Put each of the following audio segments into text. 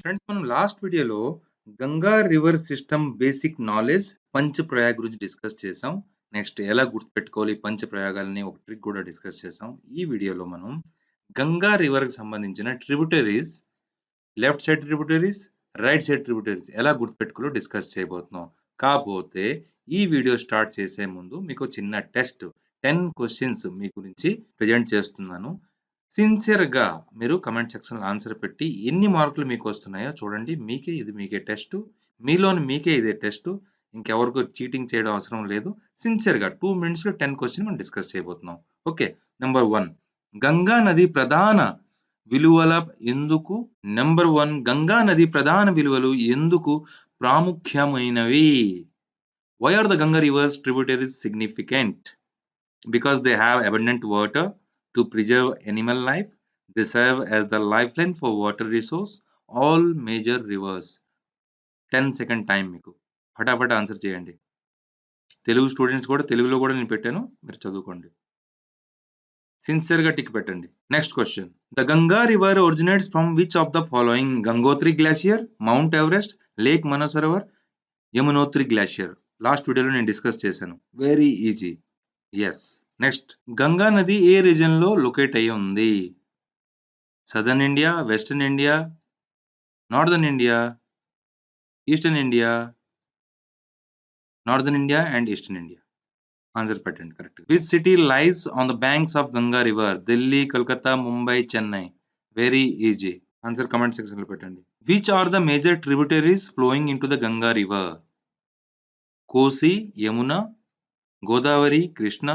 Friends మనం last వీడియోలో Ganga river system basic knowledge Panchprayag గురించి డిస్కస్ చేసాం నెక్స్ట్ ఎలా గుర్తుపెట్టుకోవాలి పంచ ప్రయోగాలని ఒక ట్రిక్ కూడా డిస్కస్ చేసాం ఈ వీడియోలో మనం గంగా రివర్కి సంబంధించిన tributaries left side tributaries right side tributaries ఎలా గుర్తుపెట్టుకోవాలో డిస్కస్ చేయబోతున్నాం. కాకపోతే ఈ వీడియో స్టార్ట్ చేసే ముందు మీకు చిన్న టెస్ట్ టెన్ క్వశ్చన్స్ మీ గురించి ప్రజెంట్ చేస్తున్నాను. సిన్సియర్గా మీరు కమెంట్ సెక్షన్లో ఆన్సర్ పెట్టి ఎన్ని మార్కులు మీకు వస్తున్నాయో చూడండి. మీకే ఇది మీకే టెస్ట్ మీలోని మీకే ఇదే టెస్ట్ ఇంకెవరికో చీటింగ్ చేయడం అవసరం లేదు. సిన్సియర్గా టూ మినిట్స్లో టెన్ క్వశ్చన్ మనం డిస్కస్ చేయబోతున్నాం. ఓకే నెంబర్ వన్ గంగా నది ప్రధాన విలువల ఎందుకు? నెంబర్ వన్ గంగా నది ప్రధాన విలువలు ఎందుకు ప్రాముఖ్యమైనవి? Why are the Ganga rivers tributaries significant because they have abundant water to preserve animal life. They serve as the lifeline for water resource. All major rivers. 10 second time మీకు. ఫటాఫట్ answer చేయండి. Telugu students కూడా తెలుగులో కూడా నేను పెట్టాను మీరు చదువుకోండి. సిన్సియర్గా టిక్ పెట్టండి. Next question the Ganga river originates from which of the following Gangotri glacier mount Everest lake Manasarovar Yamunotri glacier last వీడియోలో నేను డిస్కస్ చేశాను. Very easy yes next Ganga నది ఏ రీజన్లో లొకేట్ అయి ఉంది? Southern India western India northern India eastern India northern India and eastern India answer పెట్టండి correct which city lies on the banks of Ganga river Delhi Calcutta Mumbai Chennai very easy answer comment సెక్షన్లో పెట్టండి. Which are the major tributaries flowing into the Ganga river Kosi Yamuna Godavari Krishna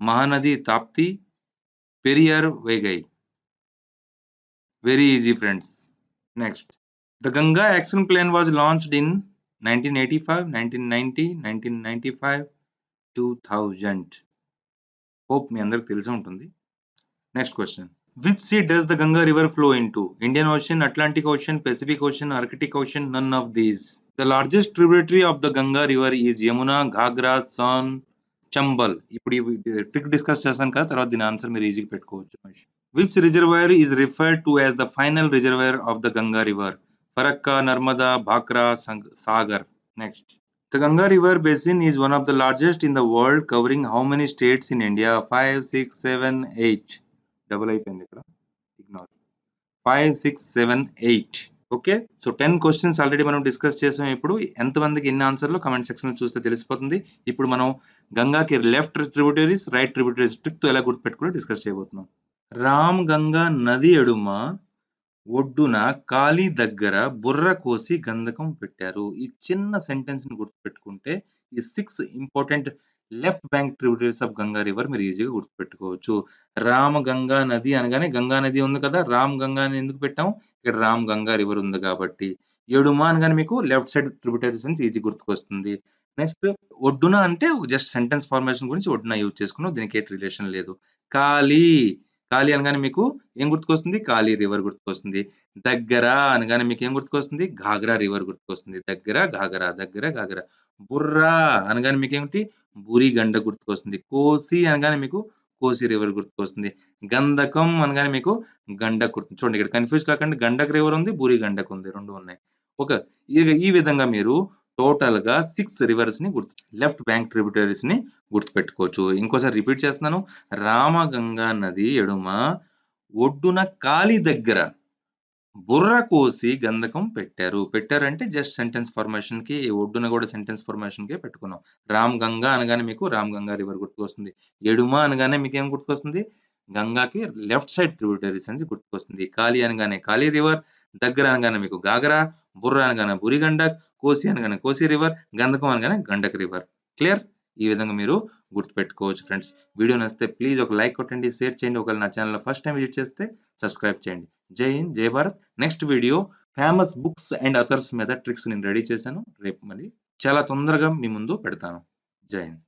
Mahanadi Tapti Periyar Vaigai very easy friends next the Ganga action plan was launched in nineteen eighty five nineteen ninety nineteen ninety five two thousand hope మీ అందరికి తెలిసి ఉంటుంది. Next question which sea does the Ganga river flow into Indian Ocean Atlantic Ocean Pacific Ocean Arctic Ocean none of these the largest tributary of the Ganga river is Yamuna Ghaghara Son Chambal. ఇప్పుడు trick discuss చేస్తాను కదా తర్వాత దీని answer మీరు ఈజీగా పెట్టుకోవచ్చు which reservoir is referred to as the final reservoir of the Ganga river Farakka Narmada Bhakra Sagar next the Ganga river basin is one of the largest in the world covering how many states in India five six seven eight double అయిపోయింది ఇక్కడ. Ignore five six seven eight okay? So ten questions already మనం discuss చేసాం ఇప్పుడు. ఎంతమందికి ఎన్ని ఆన్సర్లు comment section చూస్తే తెలిసిపోతుంది. ఇప్పుడు మనం గంగాకి లెఫ్ట్ ట్రిబ్యూటరీస్ రైట్ ట్రిబ్యూటరీస్ ట్రిక్తో ఎలా గుర్తుపెట్టుకుని డిస్కస్ చేయబోతున్నాం. రామ్ గంగా నది ఎడుమ ఒడ్డున కాళీ దగ్గర బుర్ర కోసి గంధకం పెట్టారు. ఈ చిన్న సెంటెన్స్ని గుర్తుపెట్టుకుంటే ఈ six important left bank tributaries of Ganga river మీరు ఈజీగా గుర్తుపెట్టుకోవచ్చు. రామ గంగా నది అనగానే గంగా నది ఉంది కదా రామ్ గంగా అని ఎందుకు పెట్టాం ఇక్కడ రామ్ గంగా రివర్ ఉంది కాబట్టి. ఎడుమ అనగానే మీకు లెఫ్ట్ సైడ్ ట్రిబ్యూటరీస్ నుంచి ఈజీ గుర్తుకొస్తుంది. నెక్స్ట్ ఒడ్డున అంటే జస్ట్ సెంటెన్స్ ఫార్మేషన్ గురించి ఒడ్డున యూజ్ చేసుకున్నాం దీనికి ఎట్ రిలేషన్ లేదు. కాళీ కాళీ అనగానే మీకు ఏం గుర్తుకొస్తుంది? కాళీ రివర్ గుర్తుకొస్తుంది. దగ్గర అనగానే మీకు ఏం గుర్తుకొస్తుంది? ఘాగ్రా రివర్ గుర్తుకొస్తుంది. దగ్గర ఘాగరా దగ్గర ఘాగరా బుర్రా అనగానే మీకు ఏమిటి బురి గండ గుర్తుకొస్తుంది. కోసి అనగానే మీకు కోసి రివర్ గుర్తుకొస్తుంది. గంధకం అనగానే మీకు గండక్ గుర్తు చూడండి ఇక్కడ కన్ఫ్యూజ్ కాకండి. గండక్ రివర్ ఉంది బురి గండక్ ఉంది రెండు ఉన్నాయి. ఒక ఈ విధంగా మీరు టోటల్గా సిక్స్ రివర్స్ని గుర్తు లెఫ్ట్ బ్యాంక్ ట్రిబ్యూటరీస్ని గుర్తుపెట్టుకోవచ్చు. ఇంకోసారి రిపీట్ చేస్తున్నాను. రామగంగా నది ఎడుమ ఒడ్డున కాలి దగ్గర బుర్ర కోసి గంధకం పెట్టారు. పెట్టారంటే జస్ట్ సెంటెన్స్ ఫార్మేషన్కి ఒడ్డున కూడా సెంటెన్స్ ఫార్మేషన్కి పెట్టుకున్నాం. రామ్ గంగా అనగానే మీకు రామ్ గంగా రివర్ గుర్తుకొస్తుంది. ఎడుమ అనగానే మీకు ఏం గుర్తుకొస్తుంది? గంగాకి లెఫ్ట్ సైడ్ ట్రిబ్యూటరీస్ అని గుర్తుకొస్తుంది. కాళీ అనగానే కాళీ రివర్ దగ్గర అనగానే మీకు గాగరా బుర్ర అనగానే బురిగండక్ కోసి అనగానే కోసి రివర్ గంధకం అనగానే గండక్ రివర్ క్లియర్ ఈ విధంగా మీరు గుర్తుపెట్టుకోవచ్చు ఫ్రెండ్స్ వీడియో నచ్చితే ప్లీజ్ ఒక లైక్ కొట్టండి షేర్ చేయండి. ఒకవేళ నా ఛానల్ ఫస్ట్ టైం విజిట్ చేస్తే సబ్స్క్రైబ్ చేయండి. Jai Hind Jai Bharat. Next video famous books and authors మీద ట్రిక్స్ నేను రెడీ చేశాను. రేపు మళ్ళీ చాలా తొందరగా మీ ముందు పెడతాను. జై హింద్.